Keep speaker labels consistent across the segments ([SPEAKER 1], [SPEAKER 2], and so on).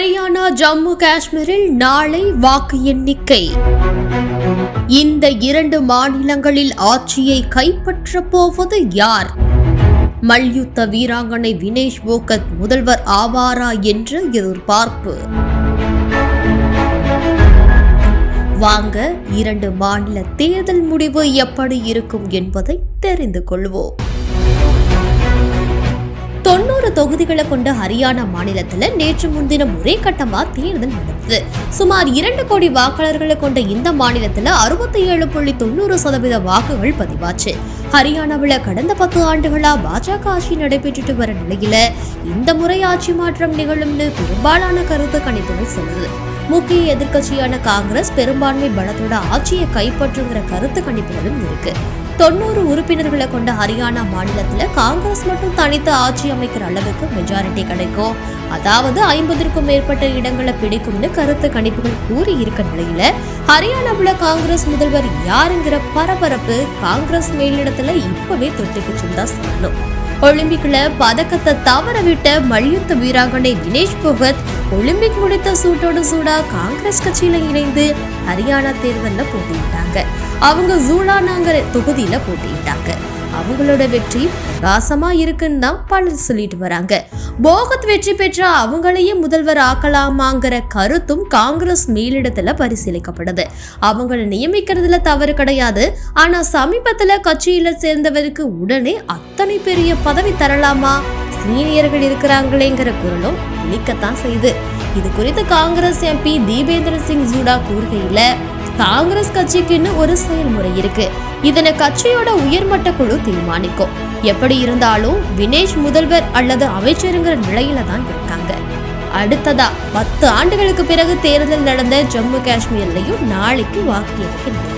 [SPEAKER 1] ஹரியானா ஜம்மு காஷ்மீரில் நாளை வாக்கு எண்ணிக்கை. இந்த இரண்டு மாநிலங்களில் ஆட்சியை கைப்பற்றப் போவது யார்? மல்யுத்த வீராங்கனை வினேஷ் போகத் முதல்வர் ஆவாரா என்று எதிர்பார்ப்பு. வாங்க இரண்டு மாநில தேர்தல் முடிவு எப்படி இருக்கும் என்பதை தெரிந்து கொள்வோம். தொகுதிகளை கொண்ட ஹரியானா மாநிலத்துல நேற்று முன்தினம் ஒரே கட்டமா தேர்தல் நடந்தது. சுமார் இரண்டு கோடி வாக்காளர்களை கொண்ட இந்த மாநிலத்துல அறுபத்தி ஏழு புள்ளி தொண்ணூறு சதவீத வாக்குகள் பதிவாச்சு. ஹரியானாவில் கடந்த பத்து ஆண்டுகளா பாஜக ஆட்சி நடைபெற்றுட்டு வர நிலையில இந்த முறை ஆட்சி மாற்றம் நிகழும்னு பெரும்பாலான கருத்து கணிப்புகள் சொல்லுது. முக்கிய எதிர்க்கட்சியான காங்கிரஸ் பெரும்பான்மை பலத்தோட ஆட்சியை கைப்பற்றுங்கிற கருத்து கணிப்புகளும் இருக்கு. தொண்ணூறு உறுப்பினர்களை கொண்ட ஹரியானா மாநிலத்துல காங்கிரஸ் மட்டும் தனித்து ஆட்சி அமைக்கிற அளவுக்கு மெஜாரிட்டி கிடைக்கும். அதாவது ஐம்பதற்கும் மேற்பட்ட இடங்களை பிடிக்கும்னு கருத்து கணிப்புகள் கூறி இருக்க நிலையில ஹரியானாவுல காங்கிரஸ் முதல்வர் யாருங்கிற பரபரப்பு காங்கிரஸ் மேலிடத்துல இப்பவே தொட்டுக்குச்சுன்னு தான் சொல்லணும் ஒலிம்பிக்ல பதக்கத்தை தவற விட்ட மல்யுத்த வீராங்கனை தினேஷ் போகத் ஒலிம்பிக் முடித்த சூட்டோடு சூடா காங்கிரஸ் கட்சியில இணைந்து ஹரியானா தேர்தலில் போட்டியிட்டாங்க. அவங்க ஜூலானாங்கிற தொகுதியில போட்டியிட்டாங்க. அவங்களோட வெற்றி பிரகாசமா இருக்குன்னு தான் பலர் சொல்லிட்டு வராங்க. போகத் வெற்றி பெற்ற அவங்களையும் முதல்வர் ஆக்கலாமாங்கிற கருத்தும் காங்கிரஸ் மேலிடத்துல பரிசீலிக்கப்படுது அவங்கள நியமிக்கிறதுல தவறு கிடையாது. ஆனா சமீபத்துல கட்சியில சேர்ந்தவருக்கு உடனே அத்தனை பெரிய பதவி தரலாமா? சீனியர்கள் இருக்கிறாங்களேங்கிற குரலும் இழிக்கத்தான் செய்யுது. இது குறித்து காங்கிரஸ் எம்பி தீபேந்திர சிங் ஜூடா கூறுகையில காங்கிரஸ் கட்சிக்குன்னு ஒரு செயல்முறை இருக்கு. இதனை கட்சியோட உயர்மட்ட குழு தீர்மானிக்கும். எப்படி இருந்தாலும் வினேஷ் முதல்வர் அல்லது அமைச்சருங்கிற நிலையில தான் இருக்காங்க. அடுத்ததா பத்து ஆண்டுகளுக்கு பிறகு தேர்தல் நடந்த ஜம்மு காஷ்மீர்லையும் நாளைக்கு வாக்கு எண்ணிக்கை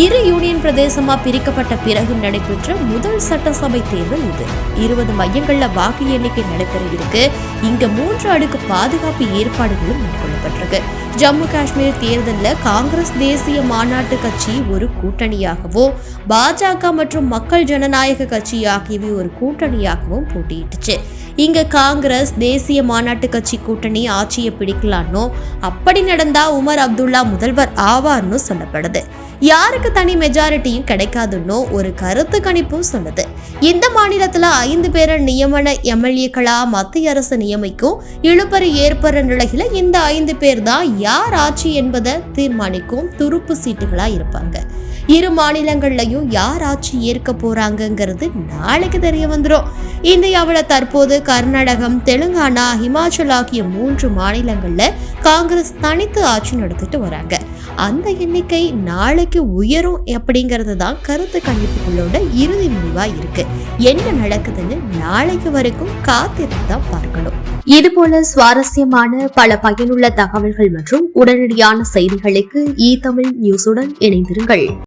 [SPEAKER 1] இரு யூனியன் பிரதேசமா பிரிக்கப்பட்ட பிறகு நடைபெற்ற முதல் சட்டசபை தேர்தல் இது. இருபது மையங்கள்ல வாக்கு எண்ணிக்கை நடைபெற இருக்கு இங்க மூன்று அடுக்கு பாதுகாப்பு ஏற்பாடுகளும் மேற்கொள்ளப்பட்டிருக்கு. ஜம்மு காஷ்மீர் தேர்தலில் காங்கிரஸ் தேசிய மாநாட்டு கட்சி ஒரு கூட்டணியாகவோ பாஜக மற்றும் மக்கள் ஜனநாயக கட்சி ஆகியவை ஒரு கூட்டணியாகவும் போட்டியிட்டுச்சு. இங்க காங்கிரஸ் தேசிய மாநாட்டு கட்சி கூட்டணி ஆட்சியை பிடிக்கலான்னோ அப்படி நடந்தா உமர் அப்துல்லா முதல்வர் ஆவார்னு சொல்லப்படுது. யாருக்கு தனி மெஜாரிட்டியும் கிடைக்காதுன்னு ஒரு கருத்து கணிப்பும் சொல்லுது. இந்த மாநிலத்தில் ஐந்து பேரை நியமன எம்எல்ஏக்களா மத்திய அரசு நியமிக்கும் இழுபறி ஏற்படுற நிலையில இந்த ஐந்து பேர் தான் யார் ஆட்சி என்பதை தீர்மானிக்கும் துருப்பு சீட்டுகளா இருப்பாங்க. இரு மாநிலங்கள்லையும் யார் ஆட்சி ஏற்க போறாங்கங்கிறது நாளைக்கு தெரிய வந்துடும் இந்தியாவில் தற்போது கர்நாடகம் தெலுங்கானா ஹிமாச்சல் ஆகிய மூன்று மாநிலங்களில் காங்கிரஸ் தனித்து ஆட்சி நடத்திட்டு வராங்க. அந்த எண்ணிக்கை நாளைக்கு உயரும் அப்படிங்கிறது தான் கருத்து கணிப்புகளோட இறுதி முடிவாக இருக்கு. என்ன நடக்குதுன்னு நாளைக்கு வரைக்கும் காத்திருந்து தான் பார்க்கணும். இது போல சுவாரஸ்யமான பல பயனுள்ள தகவல்கள் மற்றும் உடனடியான செய்திகளுக்கு இ தமிழ் நியூஸுடன் இணைந்திருங்கள்.